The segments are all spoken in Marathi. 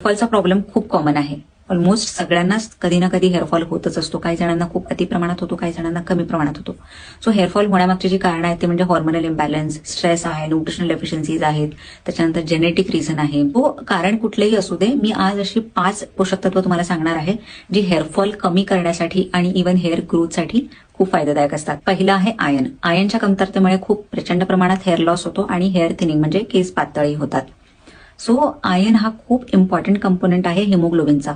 हेअरफॉलचा प्रॉब्लेम खूप कॉमन आहे. ऑलमोस्ट सगळ्यांनाच कधी ना कधी हेअरफॉल होतच असतो. काही जणांना खूप अति प्रमाणात होतो काही जणांना कमी प्रमाणात होतो. सो हेअरफॉल होण्यामागची जी कारण आहेत ते म्हणजे हॉर्मोनल इम्बॅलन्स स्ट्रेस आहे न्यूट्रिशनल डेफिशियन्सीज आहेत. त्याच्यानंतर जेनेटिक रिझन आहे. तो कारण कुठलेही असू दे मी आज अशी पाच पोषक तत्व तुम्हाला सांगणार आहे जी हेअरफॉल कमी करण्यासाठी आणि इव्हन हेअर ग्रोथसाठी खूप फायदेदायक असतात. पहिलं आहे आयन आयनच्या कमतरतेमुळे खूप प्रचंड प्रमाणात हेअर लॉस होतो आणि हेअर थिनिंग म्हणजे केस पातळी होतात. सो आयन हा खूप इम्पॉर्टंट कंपोनेंट आहे हिमोग्लोबिनचा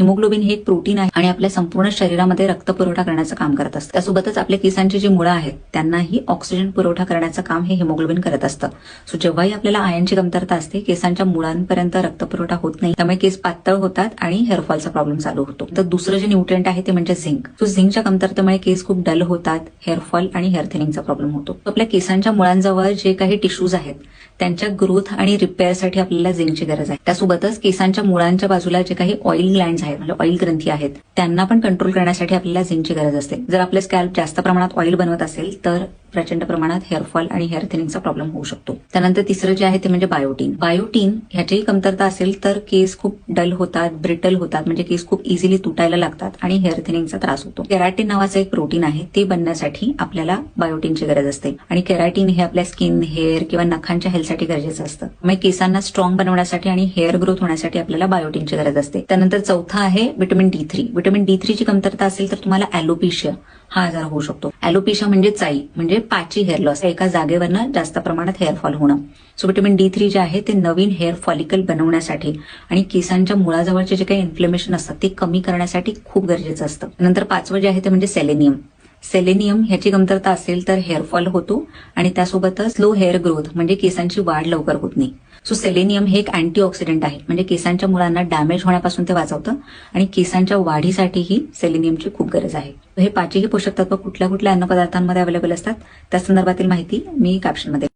हिमोग्लोबिन हे एक प्रोटीन आहे आणि आपल्या संपूर्ण शरीरामध्ये रक्त पुरवठा करण्याचं काम करत असतं. त्यासोबतच आपल्या केसांची जी मुळं आहेत त्यांनाही ऑक्सिजन पुरवठा करण्याचं काम हे हिमोग्लोबिन करत असतं. सो जेव्हाही आपल्याला आयनची कमतरता असते केसांच्या मुळांपर्यंत रक्त पुरवठा होत नाही. त्यामुळे केस पातळ होतात आणि हेअरफॉलचा प्रॉब्लेम चालू होतो. तर दुसरं जे न्यूट्रिएंट आहे ते म्हणजे झिंक. सो झिंकच्या कमतरतेमुळे केस खूप डल होतात हेअरफॉल आणि हेअर थिनिंगचा प्रॉब्लेम होतो. आपल्या केसांच्या मुळांजवळ जे काही टिश्यूज आहेत त्यांच्या ग्रोथ आणि रिपेअरसाठी आपल्याला झिंकची गरज आहे. त्यासोबतच केसांच्या मुळांच्या बाजूला जे काही ऑइल ग्लँड आहेत म्हणजे ऑइल ग्रंथी आहेत त्यांना पण कंट्रोल करण्यासाठी आपल्याला झिंकची गरज असते. जर आपले स्कॅल्प जास्त प्रमाणात ऑइल बनवत असेल तर प्रचंड प्रमाणात हेअरफॉल आणि हेअर थिनिंगचा प्रॉब्लेम होऊ शकतो. त्यानंतर तिसरं जे आहे ते म्हणजे बायोटीन बायोटीन ह्याचीही कमतरता असेल तर केस खूप डल होतात ब्रिटल होतात म्हणजे केस खूप इझिली तुटायला लागतात आणि हेअर थिनिंगचा त्रास होतो. केराटीन नावाचं एक प्रोटीन आहे ते बनण्यासाठी आपल्याला बायोटीनची गरज असते. आणि केराटीन हे आपल्या स्किन हेअर किंवा नखांच्या हेल्थसाठी गरजेचं असतं. मग केसांना स्ट्रॉंग बनवण्यासाठी आणि हेअर ग्रोथ होण्यासाठी आपल्याला बायोटीनची गरज असते. त्यानंतर चौथा आहे vitamin D three vitamin D थ्रीची कमतरता असेल तर तुम्हाला अॅलोपेशिया हा आजार होऊ शकतो. अॅलोपेशिया म्हणजे चाई म्हणजे पाची हेअर लॉस एका जागेवरनं जास्त प्रमाणात हेअरफॉल होणं. सो विटॅमिन डी थ्री जे आहे ते नवीन हेअर फॉलिकल बनवण्यासाठी आणि केसांच्या मुळाजवळचे जे काही इन्फ्लेमेशन असतात ते कमी करण्यासाठी खूप गरजेचं असतं. नंतर पाचवं जे आहे ते म्हणजे सेलेनियम सेलेनियम ह्याची कमतरता असेल तर हेअरफॉल होतो आणि त्यासोबतच स्लो हेअर ग्रोथ म्हणजे केसांची वाढ लवकर होत नाही. सो सेलेनियम हे एक अँटीऑक्सिडंट आहे म्हणजे केसांच्या मुळांना डॅमेज होण्यापासून ते वाचवतं आणि केसांच्या वाढीसाठीही सेलेनियमची खूप गरज आहे. हे पाचही पोषक तत्व कुठल्या कुठल्या अन्नपदार्थांमध्ये अवेलेबल असतात त्या संदर्भातील माहिती मी कॅप्शनमध्ये